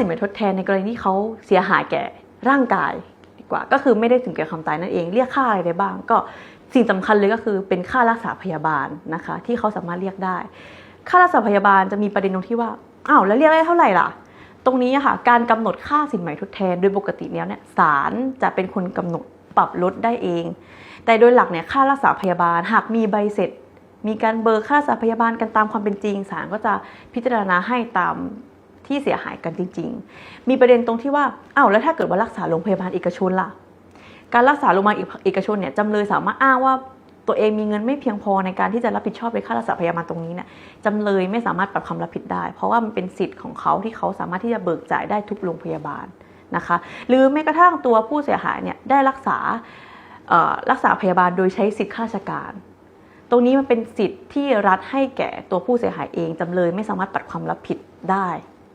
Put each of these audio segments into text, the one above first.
สินไหมทดแทนในกรณีที่เขาเสียหายแก่ร่างกายดีกว่า ก็คือไม่ได้ถึงแก่ความตายนั่นเอง เรียกค่าอะไรได้บ้าง ก็สิ่งสำคัญเลยก็คือเป็นค่ารักษาพยาบาลนะคะ ที่เขาสามารถเรียกได้ ค่ารักษาพยาบาลจะมีประเด็นตรงที่ว่าอ้าวแล้วเรียกได้เท่าไหร่ล่ะ ตรงนี้ค่ะการกำหนดค่าสินไหมทดแทน โดยปกติแล้วเนี่ยศาลจะเป็นคนกำหนดปรับลดได้เอง แต่โดยหลักเนี่ยค่ารักษาพยาบาลหากมีใบเสร็จ มีการเบิกค่ารักษาพยาบาลกันตามความเป็นจริงศาลก็จะพิจารณาให้ตาม ที่เสียหายกันจริง ๆ มีประเด็นตรงที่ว่าอ้าวแล้วถ้าเกิดว่ารักษาโรงพยาบาลเอกชนล่ะ การรักษาโรงพยาบาลเอกชนเนี่ยจำเลยสามารถอ้างว่าตัวเองมีเงินไม่เพียงพอในการที่จะรับผิดชอบในค่ารักษาพยาบาลตรงนี้เนี่ยจำเลยไม่สามารถปรับคำรับผิดได้ เพราะว่ามันเป็นสิทธิ์ของเขาที่เขาสามารถที่จะเบิกจ่ายได้ทุกโรงพยาบาลนะคะ หรือแม้กระทั่งตัวผู้เสียหายเนี่ยได้รักษารักษาพยาบาลโดยใช้สิทธิข้าราชการ ตรงนี้มันเป็นสิทธิ์ที่รัฐให้แก่ตัวผู้เสียหายเองจำเลยไม่สามารถปัดความรับผิดได้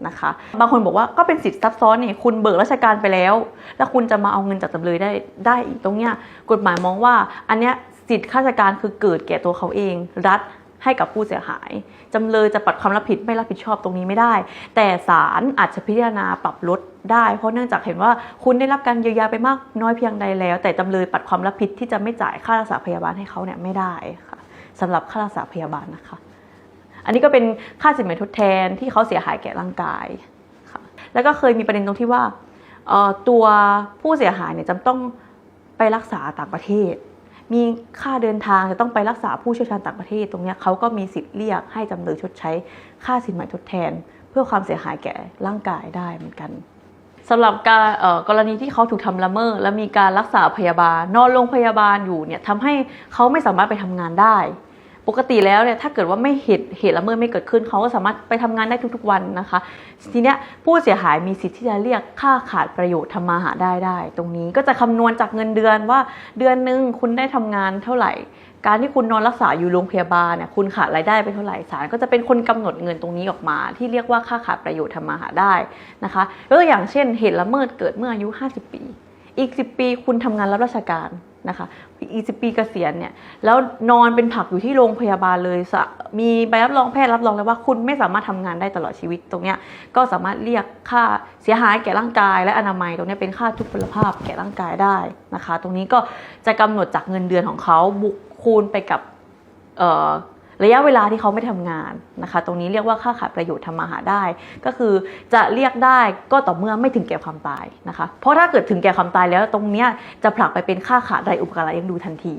นะคะ บางคนบอกว่าก็เป็นสิทธิ์ซับซ้อนนี่คุณเบิกราชการไปแล้ว แล้วคุณจะมาเอาเงินจากจำเลยได้ได้อีกตรงเนี้ยกฎหมายมองว่าอันเนี้ยสิทธิ์ข้าราชการคือเกิดแก่ตัวเขาเอง รัฐให้กับผู้เสียหาย จำเลยจะปัดความรับผิดไม่รับผิดชอบตรงนี้ไม่ได้ แต่ศาลอาจจะพิจารณาปรับลดได้ เพราะเนื่องจากเห็นว่าคุณได้รับการเยียวยาไปมากน้อยเพียงใดแล้ว แต่จำเลยปัดความรับผิดที่จะไม่จ่ายค่ารักษาพยาบาลให้เขาเนี่ยไม่ได้ค่ะสำหรับค่ารักษาพยาบาลนะคะ อันนี้ก็เป็นค่าสินไหมทดแทนที่เขาเสียหายแก่ร่างกายค่ะแล้วก็เคยมีประเด็นตรงที่ว่าตัวผู้เสียหายเนี่ยจะต้องไปรักษาต่างประเทศ มีค่าเดินทางจะต้องไปรักษาผู้เชี่ยวชาญต่างประเทศ ตรงนี้เขาก็มีสิทธิ์เรียกให้จำเลยชดใช้ค่าสินไหมทดแทน เพื่อความเสียหายแก่ร่างกายได้เหมือนกันสำหรับการกรณีที่เขาถูกทำละเมิดและมีการรักษาพยาบาล นอนโรงพยาบาลอยู่เนี่ยทำให้เขาไม่สามารถไปทำงานได้ ปกติแล้วเนี่ยถ้าเกิดว่าไม่เหตุเหตุละเมิดไม่เกิดขึ้นเขาก็สามารถไปทำงานได้ทุกๆวันนะคะ ทีเนี้ยผู้เสียหายมีสิทธิ์ที่จะเรียกค่าขาดประโยชน์ทำมาหาได้ได้ ตรงนี้ก็จะคำนวณจากเงินเดือนว่าเดือนหนึ่งคุณได้ทำงานเท่าไหร่ การที่คุณนอนรักษาอยู่โรงพยาบาลเนี่ยคุณขาดรายได้ไปเท่าไหร่ศาลก็จะเป็นคนกำหนดเงินตรงนี้ออกมา ที่เรียกว่าค่าขาดประโยชน์ทำมาหาได้นะคะยกตัวอย่างเช่น เหตุละเมิดเกิดเมื่ออายุ 50 ปี อีก 10 ปีคุณทำงานรับราชการนะคะอีก10ปีเกษียณเนี่ยแล้วนอนเป็นผักอยู่ที่โรงพยาบาลเลย มีใบรับรองแพทย์รับรองแล้วว่าคุณไม่สามารถทำงานได้ตลอดชีวิตตรงเนี้ยก็สามารถเรียกค่าเสียหายแก่ร่างกาย และอนามัยตรงเนี้ยเป็นค่าทุพพลภาพแก่ร่างกายได้นะคะ ตรงนี้ก็จะกำหนดจากเงินเดือนของเขาบุกคูณไปกับ ระยะเวลาที่เขาไม่ทำงานนะคะ ตรงนี้เรียกว่าค่าขาดประโยชน์ทำมาหาได้ ก็คือจะเรียกได้ก็ต่อเมื่อไม่ถึงแก่ความตายนะคะ เพราะถ้าเกิดถึงแก่ความตายแล้วตรงเนี้ยจะผลักไปเป็นค่าขาดรายอุปการะเลี้ยงดูทันที